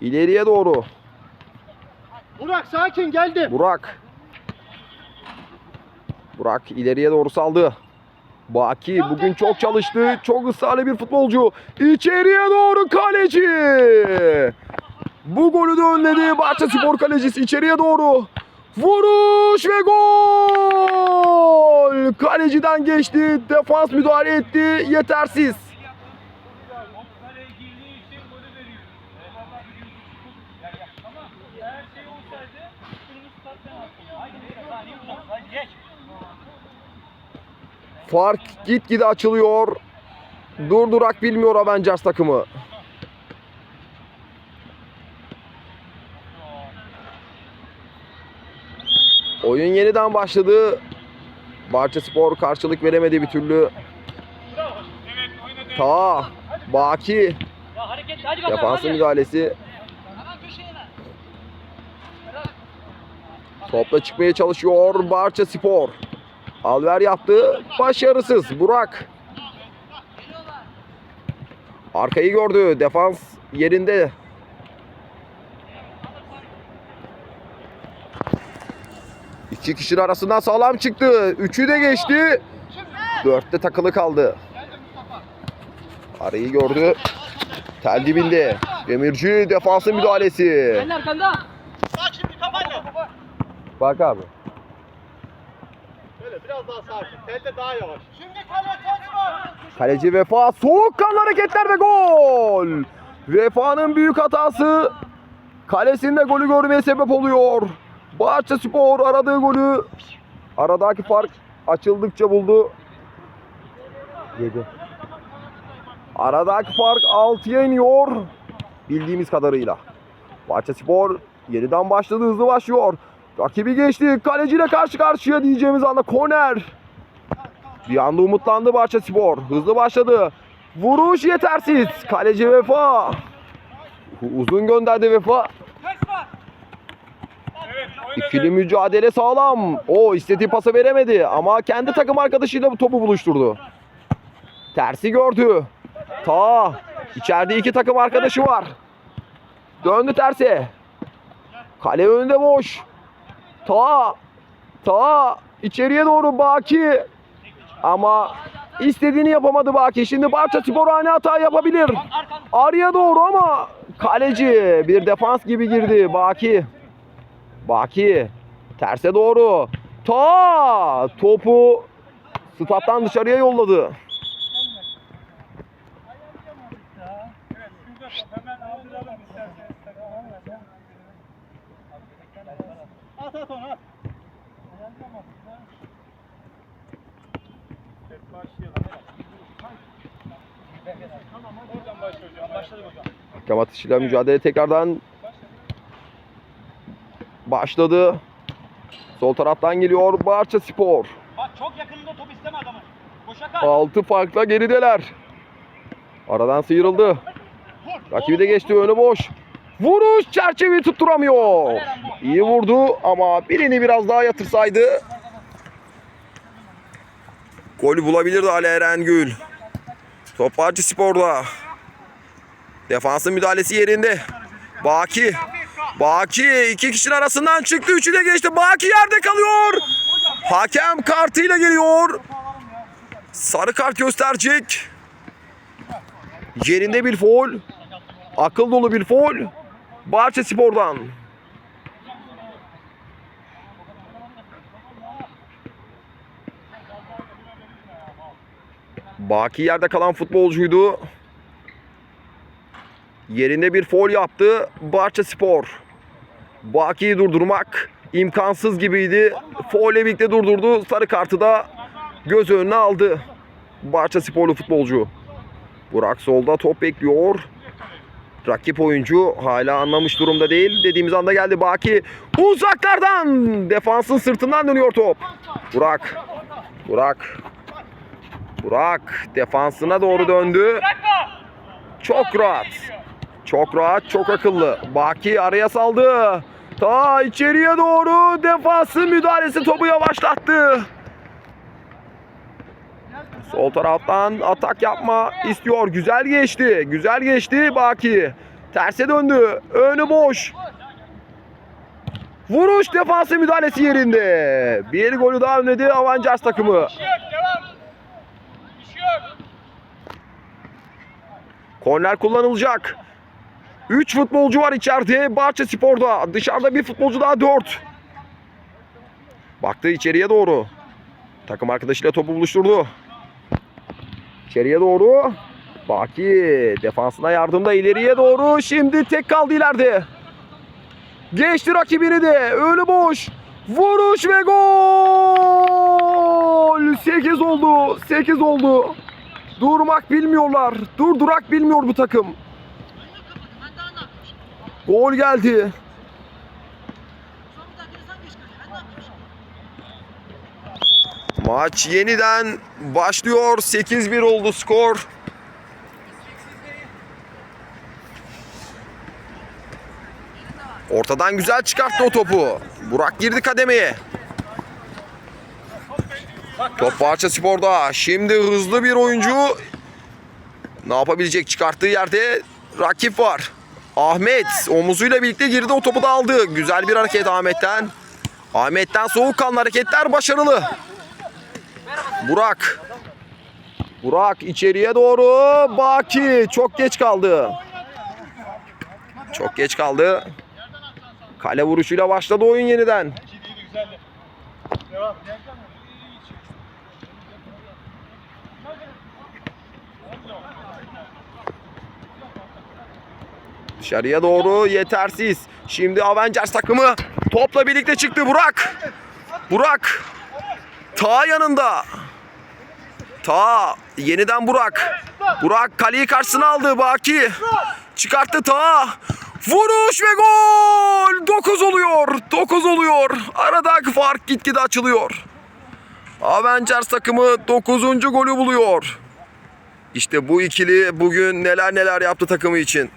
İleriye doğru. Burak sakin geldim. Burak. Burak ileriye doğru saldı. Baki bugün çok çalıştı. Çok ısrarlı bir futbolcu. İçeriye doğru kaleci. Bu golü de önledi. Bahçe Spor kalecisi içeriye doğru. Vuruş ve gol. Kaleciden geçti. Defans müdahale etti. Yetersiz. Kaleye girdiği için golü veriyor. Tamam. Eğer şey olsaydı kırmızı kart penaltı. Haydi beyler daha niye uzak? Haydi geç. Fark gitgide açılıyor. Durdurak bilmiyor Avengers takımı. Oyun yeniden başladı. Bahçe Spor karşılık veremedi bir türlü. Ta Baki hadi. müdahalesi. Topla çıkmaya çalışıyor Barça Spor. Alver yaptı. Başarısız. Burak. Arkayı gördü. Defans yerinde. İki kişinin arasından sağlam çıktı. Üçü de geçti. Dörtte takılı kaldı. Arayı gördü. Tel dibinde. Demirci defansın müdahalesi. Bak abi. Biraz daha sakin. Telde daha yavaş. Şimdi kale kaçma. Kaleci Vefa soğukkanlı hareketler ve gol. Vefa'nın büyük hatası kalesinde golü görmeye sebep oluyor. Bahçe Spor aradığı golü aradaki fark açıldıkça buldu. 7. Aradaki fark 6'ya iniyor. Bildiğimiz kadarıyla. Bahçe Spor yeniden başladı hızlı başlıyor. Rakibi geçti. Kaleciyle karşı karşıya diyeceğimiz anda korner. Bir anda umutlandı Bahçe Spor. Hızlı başladı. Vuruş yetersiz. Kaleci Vefa. Uzun gönderdi Vefa. İkili mücadele sağlam. O istediği pası veremedi ama kendi takım arkadaşıyla bu topu buluşturdu. Tersi gördü. Ta içeride iki takım arkadaşı var. Döndü terse. Kale önünde boş. Ta ta içeriye doğru Baki ama istediğini yapamadı Baki. Şimdi Barça Spor hata yapabilir. Araya doğru ama kaleci bir defans gibi girdi Baki. Baki terse doğru. Ta topu stat'tan dışarıya yolladı. At at onu at. Oradan başla hocam. Başladık hocam. Hakem atışıyla mücadele tekrardan başladı. Sol taraftan geliyor Barça Spor. Bak çok yakınında top isteme adamın. Boşa kal. 6 farkla gerideler. Aradan sıyrıldı. Rakibi de geçti önü boş. Vuruş çerçeveyi tutturamıyor. İyi vurdu ama birini biraz daha yatırsaydı golü bulabilirdi Ali Erengül. Top Bahçe Spor'da. Defansın müdahalesi yerinde. Baki. Baki iki kişinin arasından çıktı. Üçü de geçti. Baki yerde kalıyor. Hakem kartıyla geliyor. Sarı kart gösterecek. Yerinde bir foul. Akıl dolu bir foul. Bahçe Spor'dan. Baki yerde kalan futbolcuydu. Yerinde bir foul yaptı Bahçe Spor. Baki'yi durdurmak imkansız gibiydi. Foul ile birlikte durdurdu. Sarı kartı da göz önüne aldı. Bahçe Sporlu futbolcu. Burak solda top bekliyor. Rakip oyuncu hala anlamış durumda değil. Dediğimiz anda geldi Baki. Uzaklardan defansın sırtından dönüyor top. Burak. Burak. Burak defansına doğru döndü. Çok rahat. Çok rahat, çok akıllı. Baki araya saldı. Ta içeriye doğru defansın müdahalesi topu yavaşlattı. Sol taraftan atak yapma istiyor. Güzel geçti. Güzel geçti Baki. Terse döndü. Önü boş. Vuruş defansı müdahalesi yerinde. Bir golü daha önledi Avengers takımı. Şey şey. Korner kullanılacak. 3 futbolcu var içeride. Bahçe Spor'da. Dışarıda bir futbolcu daha 4. Baktı içeriye doğru. Takım arkadaşıyla topu buluşturdu. İçeriye doğru. Baki defansına yardımda ileriye doğru. Şimdi tek kaldı ileride. Geçti rakibini de. Önü boş. Vuruş ve gol. 8 oldu. 8 oldu. Durmak bilmiyorlar. Durdurak bilmiyor bu takım. Gol geldi. Maç yeniden başlıyor. 8-1 oldu skor. Ortadan güzel çıkarttı o topu. Burak girdi kademeye. Top Bahçe Spor'da. Şimdi hızlı bir oyuncu. Ne yapabilecek? Çıkarttığı yerde rakip var. Ahmet omuzuyla birlikte girdi o topu da aldı. Güzel bir hareket Ahmet'ten. Ahmet'ten soğukkanlı hareketler başarılı. Burak. Burak içeriye doğru. Baki çok geç kaldı. Çok geç kaldı. Kale vuruşuyla başladı oyun yeniden. Dışarıya doğru yetersiz. Şimdi Avengers takımı topla birlikte çıktı. Burak. Burak. Ta yanında. Ta yeniden Burak. Burak kaleyi karşısına aldı. Baki. Çıkarttı Ta. Vuruş ve gol. 9 oluyor. 9 oluyor. Aradaki fark gitgide açılıyor. Avengers takımı 9. golü buluyor. İşte bu ikili bugün neler neler yaptı takımı için.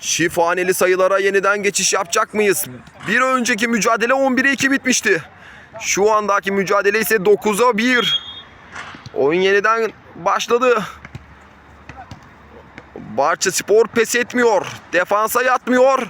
Çift haneli sayılara yeniden geçiş yapacak mıyız? Bir önceki mücadele 11'e 2 bitmişti. Şu andaki mücadele ise 9'a 1. Oyun yeniden başladı. Bahçe Spor pes etmiyor. Defansa yatmıyor.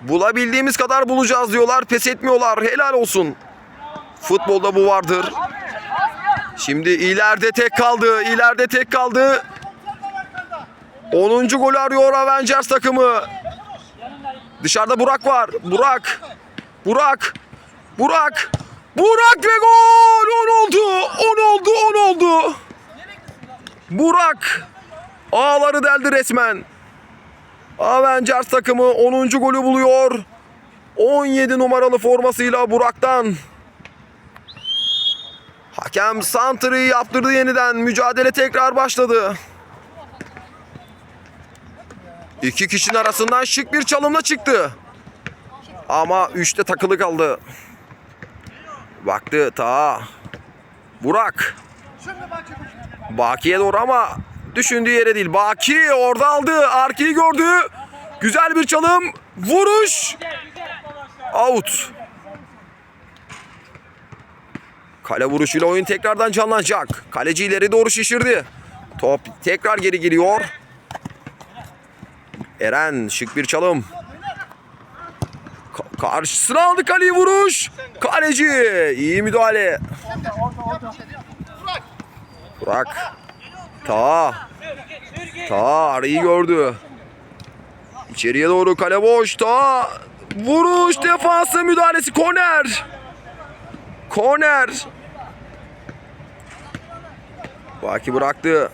Bulabildiğimiz kadar bulacağız diyorlar. Pes etmiyorlar. Helal olsun. Futbolda bu vardır. Şimdi ileride tek kaldı. İleride tek kaldı. 10. golü arıyor Avengers takımı. Dışarıda Burak var. Burak. Burak. Burak. Burak ve gol. 10 oldu. 10 oldu. 10 oldu. Burak. Ağları deldi resmen. Avengers takımı 10. golü buluyor. 17 numaralı formasıyla Burak'tan. Hakem Santri'yi yaptırdı yeniden. Mücadele tekrar başladı. İki kişinin arasından şık bir çalımla çıktı. Ama üçte takılı kaldı. Baktı ta. Burak. Baki'ye doğru ama düşündüğü yere değil. Baki orada aldı. Arki'yi gördü. Güzel bir çalım. Vuruş. Out. Kale vuruşuyla oyun tekrardan canlanacak. Kaleci ileri doğru şişirdi. Top tekrar geri geliyor. Eren şık bir çalım. Ka- karşısına aldı kaleyi vuruş. Kaleci iyi müdahale. Burak. Ta. Ta arayı gördü. İçeriye doğru kale boş. Ta. Vuruş defansı müdahalesi. Korner. Korner. Baki bıraktı.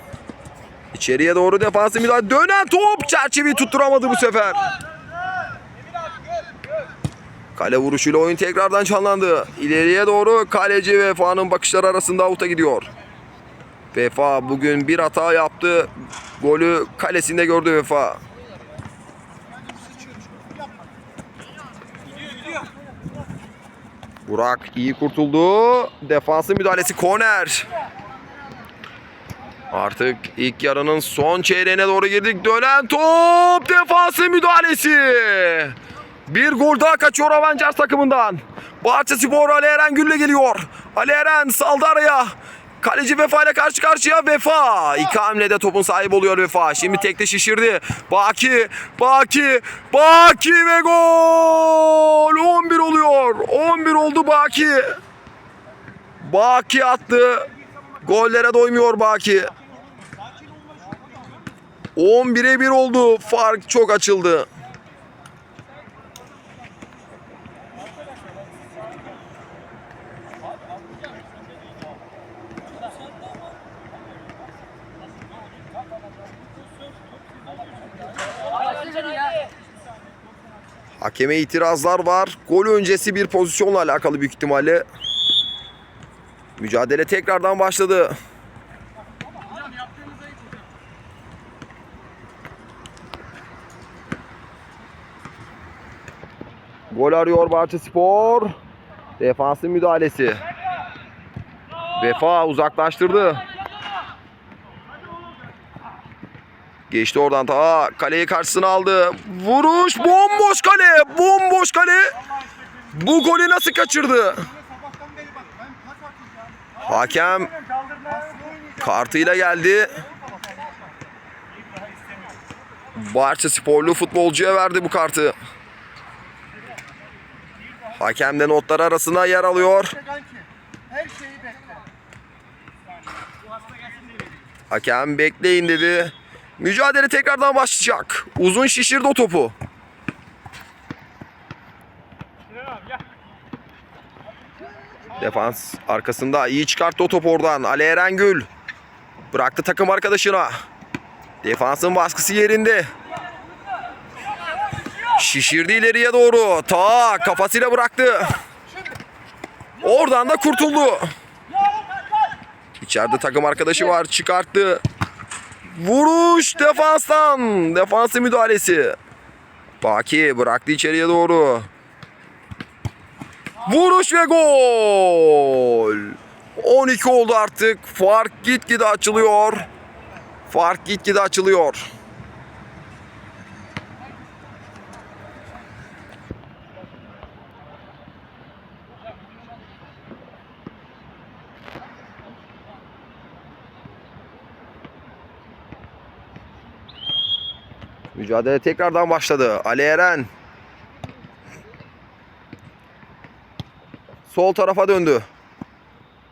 İçeriye doğru defansı müdahale. Dönen top çerçeveyi tutturamadı bu sefer. Kale vuruşuyla oyun tekrardan canlandı. İleriye doğru kaleci Vefa'nın bakışları arasında avuta gidiyor. Vefa bugün bir hata yaptı. Golü kalesinde gördü Vefa. Burak iyi kurtuldu. Defansın müdahalesi korner. Artık ilk yarının son çeyreğine doğru girdik. Dönen top defansı müdahalesi. Bir gol daha kaçıyor Avengers takımından. Bahçespor Ali Eren Gül'le geliyor. Ali Eren saldı araya. Kaleci Vefa ile karşı karşıya Vefa. İki hamlede topun sahibi oluyor Vefa. Şimdi tekte şişirdi. Baki, Baki, Baki ve gol. 11 oluyor. 11 oldu Baki. Baki attı. Gollere doymuyor Baki. 11'e 1 oldu. Fark çok açıldı. Hakeme itirazlar var. Gol öncesi bir pozisyonla alakalı büyük ihtimalle. Mücadele tekrardan başladı. Gol arıyor Bahçespor. Defansın müdahalesi. Vefa uzaklaştırdı. Geçti oradan ta kaleyi karşısına aldı. Vuruş bomboş kale. Bomboş kale. Bu golü nasıl kaçırdı? Hakem kartıyla geldi. Barça sporlu futbolcuya verdi bu kartı. Hakem de notlar arasına yer alıyor. Hakem bekleyin dedi. Mücadele tekrardan başlayacak. Uzun şişirdi o topu. Defans arkasında iyi çıkarttı o topu oradan. Ali Erengül bıraktı takım arkadaşına. Defansın baskısı yerinde. Şişirdi ileriye doğru. Ta kafasıyla bıraktı. Oradan da kurtuldu. İçeride takım arkadaşı var. Çıkarttı. Vuruş defanstan. Defansı müdahalesi. Baki bıraktı içeriye doğru. Vuruş ve gol. 12 oldu artık. Fark gitgide açılıyor. Fark gitgide açılıyor. Mücadele tekrardan başladı. Ali Eren. Sol tarafa döndü.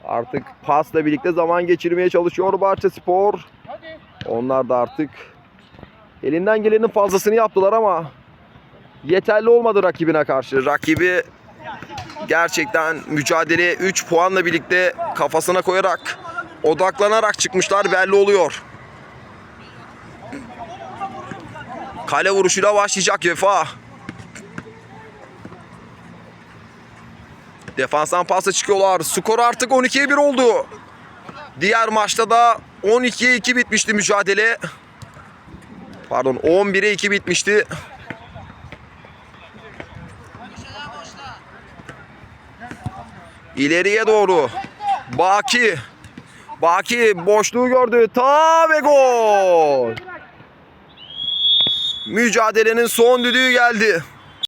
Artık pasla birlikte zaman geçirmeye çalışıyor Barça Spor. Onlar da artık elinden gelenin fazlasını yaptılar ama yeterli olmadı rakibine karşı. Rakibi gerçekten mücadeleye 3 puanla birlikte kafasına koyarak odaklanarak çıkmışlar belli oluyor. Kale vuruşuyla başlayacak Vefa. Defanstan pasta çıkıyorlar. Skor artık 12'ye 1 oldu. Diğer maçta da 12'ye 2 bitmişti mücadele. Pardon 11'e 2 bitmişti. İleriye doğru. Baki. Baki boşluğu gördü. Ta ve gol. Mücadelenin son düdüğü geldi.